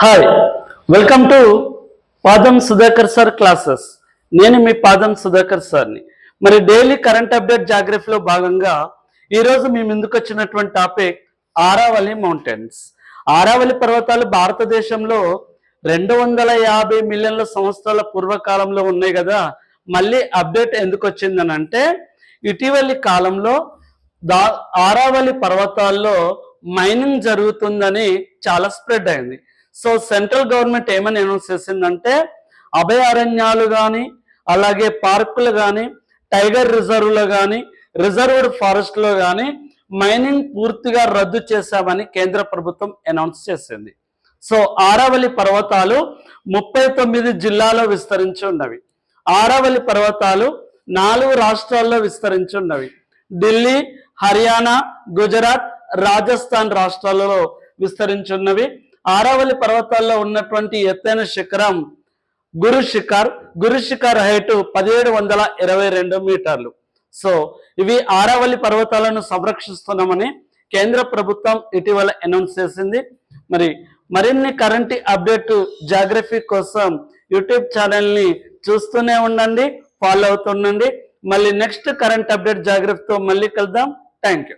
Hi welcome to పాదం Sudhakar sir classes నేను మీ పాదం సుధాకర్ సార్ని మరి డైలీ కరెంట్ అప్డేట్ జాగ్రఫీలో భాగంగా ఈరోజు మీ ముందుకు వచ్చినటువంటి టాపిక్ ఆరావళి మౌంటైన్స్ ఆరావళి పర్వతాలు భారతదేశంలో రెండు వందల యాభై మిలియన్ల సంవత్సరాల పూర్వకాలంలో ఉన్నాయి కదా మళ్ళీ అప్డేట్ ఎందుకు వచ్చిందని అంటే ఇటీవలి కాలంలో దా ఆరావళి పర్వతాల్లో మైనింగ్ జరుగుతుందని చాలా స్ప్రెడ్ అయింది. సో సెంట్రల్ గవర్నమెంట్ ఏమని అనౌన్స్ చేసిందంటే అభయారణ్యాలు కానీ అలాగే పార్కులు కానీ టైగర్ రిజర్వ్లో కానీ రిజర్వ్డ్ ఫారెస్ట్లో కానీ మైనింగ్ పూర్తిగా రద్దు చేశామని కేంద్ర ప్రభుత్వం అనౌన్స్ చేసింది. సో ఆరావళి పర్వతాలు ముప్పై తొమ్మిది జిల్లాలో విస్తరించి ఉన్నవి. ఆరావళి పర్వతాలు నాలుగు రాష్ట్రాల్లో విస్తరించి ఉన్నవి. ఢిల్లీ హర్యానా గుజరాత్ రాజస్థాన్ రాష్ట్రాలలో విస్తరించి ఉన్నవి ఆరావళి పర్వతాల్లో ఉన్నటువంటి ఎత్తైన శిఖరం గురు శిఖర్. గురు శిఖర్ హైట్ పదిహేడు వందల ఇరవై రెండు మీటర్లు. సో ఇవి ఆరావళి పర్వతాలను సంరక్షిస్తున్నామని కేంద్ర ప్రభుత్వం ఇటీవల అనౌన్స్ చేసింది. మరి మరిన్ని కరెంట్ అప్డేట్ జాగ్రఫీ కోసం యూట్యూబ్ ఛానల్ని చూస్తూనే ఉండండి ఫాలో అవుతుండండి. మళ్ళీ నెక్స్ట్ కరెంట్ అప్డేట్ జాగ్రఫీతో మళ్ళీ కలుద్దాం. Thank you